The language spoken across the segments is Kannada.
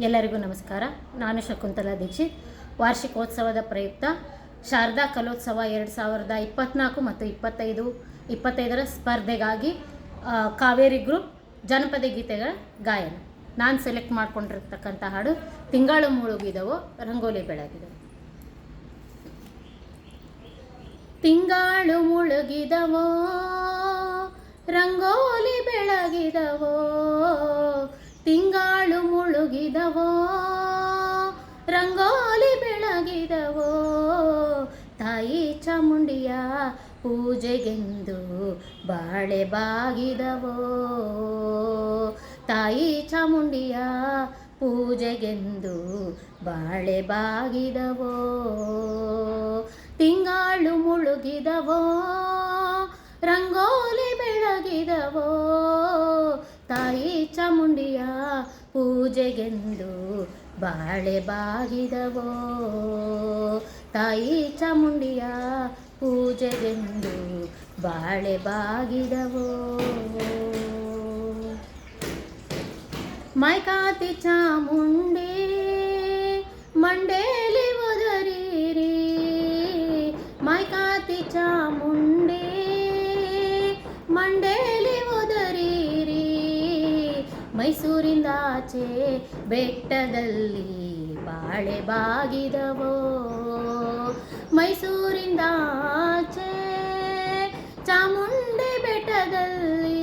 ಎಲ್ಲರಿಗೂ ನಮಸ್ಕಾರ. ನಾನು ಶಕುಂತಲಾ ದೀಕ್ಷಿತ್. ವಾರ್ಷಿಕೋತ್ಸವದ ಪ್ರಯುಕ್ತ ಶಾರದಾ ಕಲೋತ್ಸವ ಎರಡು ಸಾವಿರದ ಇಪ್ಪತ್ತ್ನಾಲ್ಕು ಮತ್ತು ಇಪ್ಪತ್ತೈದು, ಇಪ್ಪತ್ತೈದರ ಸ್ಪರ್ಧೆಗಾಗಿ ಕಾವೇರಿ ಗ್ರೂಪ್ ಜನಪದ ಗೀತೆಗಳ ಗಾಯನ. ನಾನು ಸೆಲೆಕ್ಟ್ ಮಾಡ್ಕೊಂಡಿರ್ತಕ್ಕಂಥ ಹಾಡು ತಿಂಗಳು ಮುಳುಗಿದವೋ ರಂಗೋಲಿ ಬೆಳಗಿದವು ತಿಂಗಳು ಮುಳುಗಿದವೋ ರಂಗೋಲಿ ಬೆಳಗಿದವೋ ಮುಳುಗಿದವೋ ರಂಗೋಲಿ ಬೆಳಗಿದವೋ? ತಾಯಿ ಚಾಮುಂಡಿಯ ಪೂಜೆಗೆಂದು ಬಾಳೆ ಬಾಗಿದವೋ? ತಾಯಿ ಚಾಮುಂಡಿಯ ಪೂಜೆಗೆಂದು ಬಾಳೆ ಬಾಗಿದವೋ? ತಿಂಗಾಳು ಮುಳುಗಿದವೋ? ರಂಗೋಲಿ ಬೆಳಗಿದವೋ? ತಾಯಿ ಚಾಮುಂಡಿಯ ಪೂಜೆಗೆಂದು ಬಾಳೆ ಬಾಗಿದವೋ? ತಾಯಿ ಚಾಮುಂಡಿಯ ಪೂಜೆಗೆಂದು ಬಾಳೆ ಬಾಗಿದವೋ? ಮೈಕಾತಿ ಚಾಮುಂಡಿ ಮೈಸೂರಿಂದ ಆಚೆ ಬೆಟ್ಟದಲ್ಲಿ ಬಾಳೆ ಬಾಗಿದವೋ? ಮೈಸೂರಿಂದ ಆಚೆ ಚಾಮುಂಡಿ ಬೆಟ್ಟದಲ್ಲಿ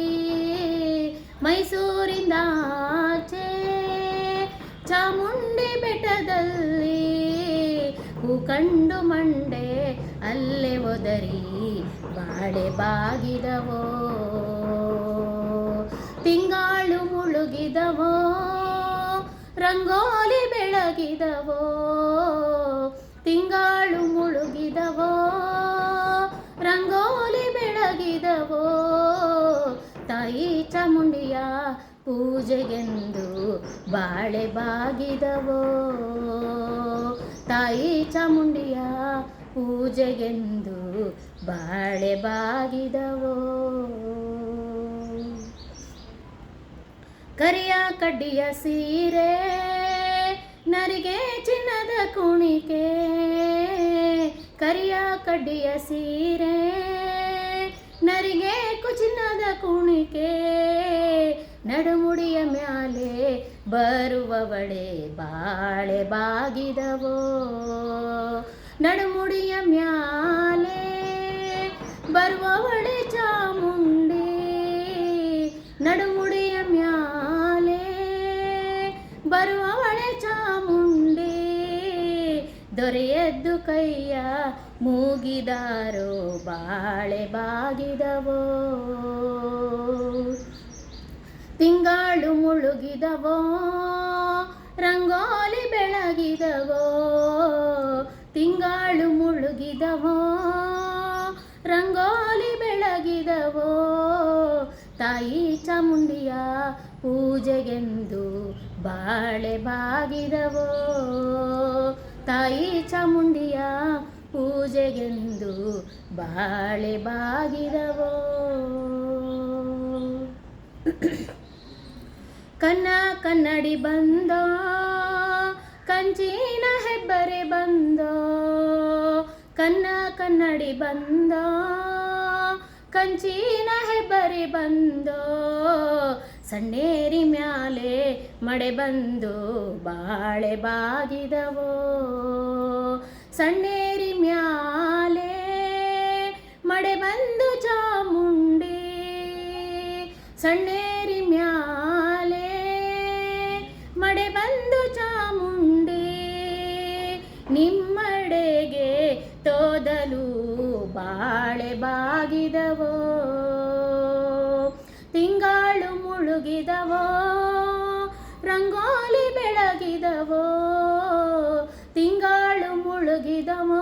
ಮೈಸೂರಿಂದ ಆಚೆ ಚಾಮುಂಡಿ ಬೆಟ್ಟದಲ್ಲಿ ಹೂ ಕಂಡು ಮಂಡೆ ಅಲ್ಲೇ ಒದರಿ ಬಾಳೆ ಬಾಗಿದವೋ? ತಿಂಗಾಳು ಮುಳುಗಿದವೋ ರಂಗೋಲಿ ಬೆಳಗಿದವೋ, ತಿಂಗಾಳು ಮುಳುಗಿದವೋ, ರಂಗೋಲಿ ಬೆಳಗಿದವೋ, ತಾಯಿ ಚಾಮುಂಡಿಯ ಪೂಜೆಗೆಂದು ಬಾಳೆ ಬಾಗಿದವೋ, ತಾಯಿ ಚಾಮುಂಡಿಯ ಪೂಜೆಗೆಂದು ಬಾಳೆ ಬಾಗಿದವೋ. ಕರಿಯ ಕಡ್ಡಿಯ ಸೀರೆ, ನರಿಗೆ ಚಿನ್ನದ ಕುಣಿಕೆ. ಕರಿಯ ಕಡ್ಡಿಯ ಸೀರೆ, ನರಿಗೆ ಕುಚಿನ್ನದ ಕುಣಿಕೆ. ನಡುಮುಡಿಯ ಮ್ಯಾಲೆ ಬರುವವಳೆ ಬಾಳೆ ಬಾಗಿದವೋ. ನಡುಮುಡಿಯ ಮ್ಯಾಲೆ ಬರುವವಳೆ ದೊರೆಯದ್ದು ಕೈಯ ಮೂಗಿದಾರೋ ಬಾಳೆ ಬಾಗಿದವೋ? ತಿಂಗಾಳು ಮುಳುಗಿದವೋ? ರಂಗೋಲಿ ಬೆಳಗಿದವೋ? ತಿಂಗಾಳು ಮುಳುಗಿದವೋ? ರಂಗೋಲಿ ಬೆಳಗಿದವೋ? ತಾಯಿ ಚಾಮುಂಡಿಯ ಪೂಜೆಗೆಂದು ಬಾಳೆ ಬಾಗಿದವೋ? ತಾಯಿ ಚಾಮುಂಡಿಯ ಪೂಜೆಗೆಂದು ಬಾಳೆ ಬಾಗಿದವೋ? ಕನ್ನ ಕನ್ನಡಿ ಬಂದೋ? ಕಂಚಿನ ಹೆಬ್ಬರೆ ಬಂದೋ? ಕನ್ನ ಕನ್ನಡಿ ಬಂದೋ? ಕಂಚಿನ ಹೆಬ್ಬರಿ ಬಂದು, ಸಣ್ಣೇರಿ ಮ್ಯಾಲೆ ಮಡೆ ಬಂದು ಬಾಳೆ ಬಾಗಿದವೋ. ಸಣ್ಣೇರಿ ಮ್ಯಾಲೆ ಮಡೆ ಬಂದು ಚಾಮುಂಡಿ, ಸಣ್ಣೇರಿ ಮ್ಯಾಲೆ ಮಡೆ ಬಂದು ಚಾಮುಂಡಿ, ನಿಮ್ಮಡೆಗೆ ತೋದಲು ಬಾಳೆ ಬಾಗಿದವೋ ತಿಂಗಳು ಮುಳುಗಿದವೋ? ರಂಗೋಲಿ ಬೆಳಗಿದವೋ? ತಿಂಗಳು ಮುಳುಗಿದವೋ?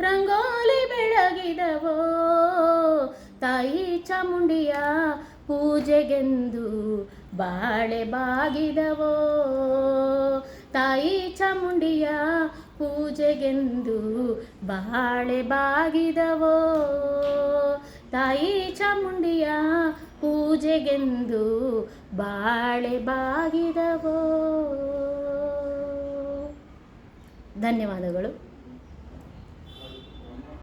ರಂಗೋಲಿ ಬೆಳಗಿದವೋ? ತಾಯಿ ಚಾಮುಂಡಿಯ ಪೂಜೆಗೆಂದು ಬಾಳೆ ಬಾಗಿದವೋ? ತಾಯಿ ಚಾಮುಂಡಿಯ ಪೂಜೆಗೆಂದು ಬಾಳೆ ಬಾಗಿದವೋ? ತಾಯಿ ಚಾಮುಂಡಿಯ ಪೂಜೆಗೆಂದು ಬಾಳೆ ಬಾಗಿದವೋ? ಧನ್ಯವಾದಗಳು.